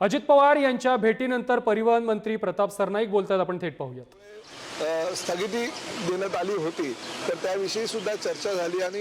अजित पवार यांच्या भेटीनंतर परिवहन मंत्री प्रताप सरनाईक बोलतात आपण थेट पाहूयात. स्थगिती देण्यात आली होती तर त्याविषयी सुद्धा चर्चा झाली आणि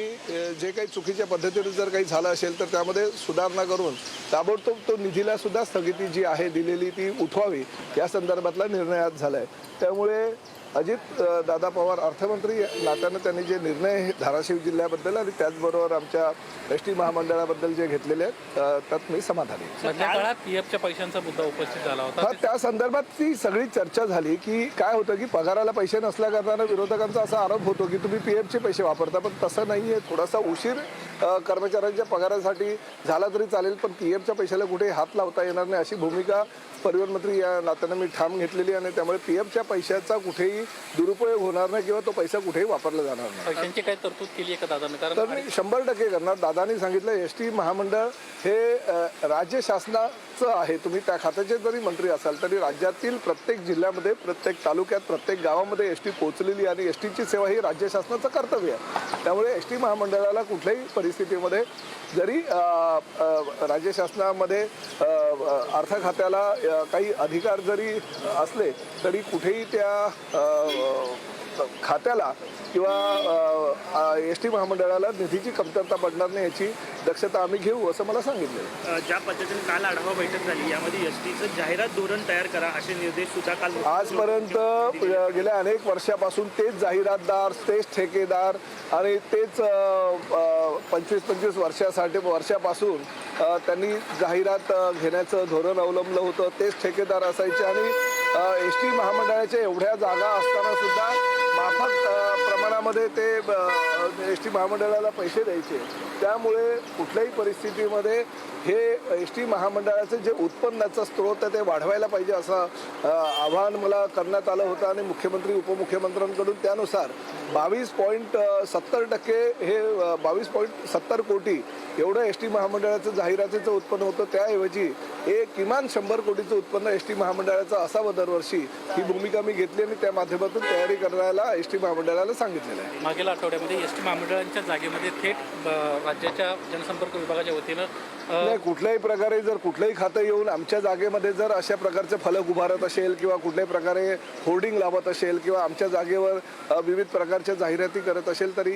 जे काही चुकीच्या पद्धतीने जर काही झालं असेल तर त्यामध्ये सुधारणा करून ताबडतोब तो निधीला सुद्धा स्थगिती जी आहे दिलेली ती उठवावी या संदर्भातला निर्णय आज आहे त्यामुळे अजित दादा पवार अर्थमंत्री नात्यानं त्यांनी जे निर्णय हे धाराशिव जिल्ह्याबद्दल आणि त्याचबरोबर आमच्या एस टी महामंडळाबद्दल जे घेतलेले आहेत त्यात मी समाधानी काळात पीएफच्या पैशांचा मुद्दा उपस्थित झाला होता. त्या संदर्भात ती सगळी चर्चा झाली की काय होतं की पगाराला पैसे नसल्या कारणानं विरोधकांचा असा आरोप होतो की तुम्ही पी एफचे पैसे वापरता पण तसं नाही आहे थोडासा उशीर कर्मचाऱ्यांच्या पगारासाठी झाला तरी चालेल पण पी एफच्या पैशाला कुठेही हात लावता येणार नाही अशी भूमिका परिवहन मंत्री या नात्यानं मी ठाम घेतलेली आहे आणि त्यामुळे पी एफच्या पैशाचा कुठेही दुरुपयोग होणार नाही किंवा तो पैसा कुठेही वापरला जाणार नाही. पैशांची काही तरतूद केली आहे का दादानं? तर कारण मी शंभर टक्के करणार. दादानी सांगितलं एस टी महामंडळ हे अ, राज्य शासनाचं आहे. तुम्ही त्या खात्याचे जरी मंत्री असाल तरी राज्यातील प्रत्येक जिल्ह्यामध्ये प्रत्येक तालुक्यात प्रत्येक गावामध्ये एस टी पोहोचलेली आणि एस टीची सेवा ही राज्य शासनाचं कर्तव्य आहे. त्यामुळे एस टी महामंडळाला कुठल्याही परिस्थितीमध्ये जरी अ, अ, राज्य शासनामध्ये अ, अ, अर्थ खात्याला अ, काही अधिकार जरी असले तरी कुठेही त्या अ, खात्याला किंवा एस टी महामंडळाला निधीची कमतरता पडणार नाही याची दक्षता आम्ही घेऊ असं मला सांगितलं. ज्या पद्धतीने काल आढावा बैठक झाली यामध्ये एस टीचं जाहिरात धोरण तयार करा असे निर्देश सुद्धा काल आजपर्यंत गेल्या अनेक वर्षापासून तेच जाहिरातदार तेच ठेकेदार आणि तेच पंचवीस पंचवीस वर्षासाठी वर्षापासून त्यांनी जाहिरात घेण्याचं धोरण अवलंबलं होतं. तेच ठेकेदार असायचे आणि एस टी महामंडळाच्या एवढ्या जागा असताना सुद्धा माफक प्रमाणामध्ये ते एस टी महामंडळाला पैसे द्यायचे. त्यामुळे कुठल्याही परिस्थितीमध्ये हे एस टी महामंडळाचं जे उत्पन्नाचा स्रोत आहे ते वाढवायला पाहिजे असं आवाहन मला करण्यात आलं होतं आणि मुख्यमंत्री उपमुख्यमंत्र्यांकडून. त्यानुसार बावीस पॉईंट सत्तर टक्के हे बावीस पॉईंट सत्तर कोटी एवढं एस टी महामंडळाचं जाहिरातीचं उत्पन्न होतं. त्याऐवजी एक किमान शंभर कोटीचं उत्पन्न एस टी महामंडळाचं असावं दरवर्षी. ही भूमिका मी घेतली आणि त्या माध्यमातून तयारी करायला एस टी महामंडळाला सांगितलेलं आहे. मागील आठवड्यामध्ये एस टी महामंडळांच्या जागेमध्ये थेट राज्याच्या जनसंपर्क विभागाच्या वतीनं नाही कुठल्याही प्रकारे जर कुठलंही खातं येऊन आमच्या जागेमध्ये जर अशा प्रकारचे फलक उभारत असेल किंवा कुठल्याही प्रकारे होर्डिंग लावत असेल किंवा आमच्या जागेवर विविध प्रकारच्या जाहिराती करत असेल तरी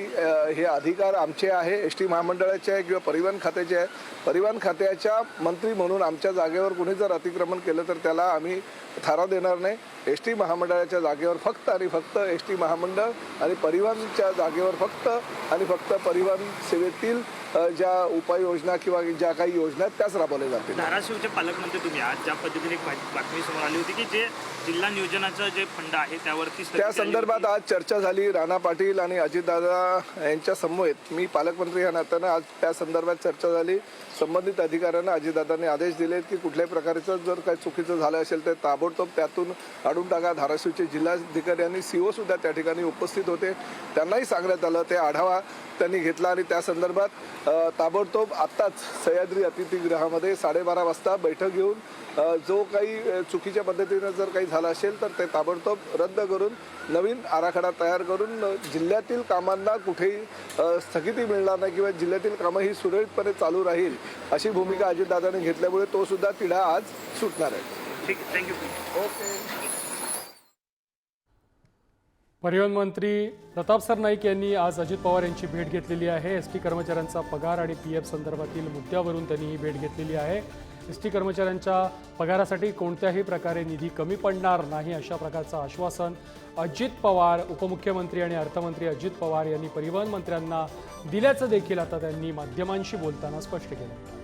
हे अधिकार आमचे आहे एस टी महामंडळाचे आहे किंवा परिवहन खात्याचे आहे. परिवहन खात्याच्या मंत्री म्हणून आमच्या जागेवर कुणी जर अतिक्रमण केलं तर त्याला आम्ही थारा देणार नाही. एस टी महामंडळाच्या जागेवर फक्त आणि फक्त एस टी महामंडळ आणि परिवहनच्या जागेवर फक्त आणि फक्त परिवहन सेवेतील ज्या उपाययोजना किंवा ज्या काही योजना आहेत त्याच राबवल्या जातील. धाराशिवचे पालकमंत्री तुम्ही आज ज्या पद्धतीने एक बातमी समोर आली होती की जे जिल्हा नियोजनाचं जे फंड आहे त्यावरती त्या. संदर्भात आज चर्चा झाली. राणा पाटील आणि अजितदादा यांच्या समवेत मी पालकमंत्री या नात्यानं आज त्या संदर्भात चर्चा झाली. संबंधित अधिकाऱ्यांना अजितदादांनी आदेश दिले की कुठल्याही प्रकारचं जर काही चुकीचं झालं असेल तर ताबडतोब त्यातून काढून टाका. धाराशिवचे जिल्हाधिकारी आणि सीओ सुद्धा त्या ठिकाणी उपस्थित होते. त्यांनाही सांगण्यात आलं ते आढावा त्यांनी घेतला आणि त्या संदर्भात ताबडतोब आत्ताच सह्याद्री अतिथीगृहामध्ये साडेबारा वाजता बैठक घेऊन जो काही चुकीच्या पद्धतीनं जर काही झालं असेल तर ते ताबडतोब रद्द करून नवीन आराखडा तयार करून जिल्ह्यातील कामांना कुठेही स्थगिती मिळणार नाही किंवा जिल्ह्यातील कामं ही सुरळीतपणे चालू राहील अशी भूमिका अजितदादांनी घेतल्यामुळे तो सुद्धा तिढा आज सुटणार आहे. ठीक थँक्यू परिवहन मंत्री प्रताप सरनाईक यांनी आज अजित पवार यांची भेट घेतलेली आहे. एस टी कर्मचाऱ्यांचा पगार आणि पी एफ संदर्भातील मुद्द्यावरून त्यांनी ही भेट घेतलेली आहे. एस टी कर्मचाऱ्यांच्या पगारासाठी कोणत्याही प्रकारे निधी कमी पडणार नाही अशा प्रकारचं आश्वासन अजित पवार उपमुख्यमंत्री आणि अर्थमंत्री अजित पवार यांनी परिवहन मंत्र्यांना दिल्याचं देखील आता त्यांनी माध्यमांशी बोलताना स्पष्ट केलं.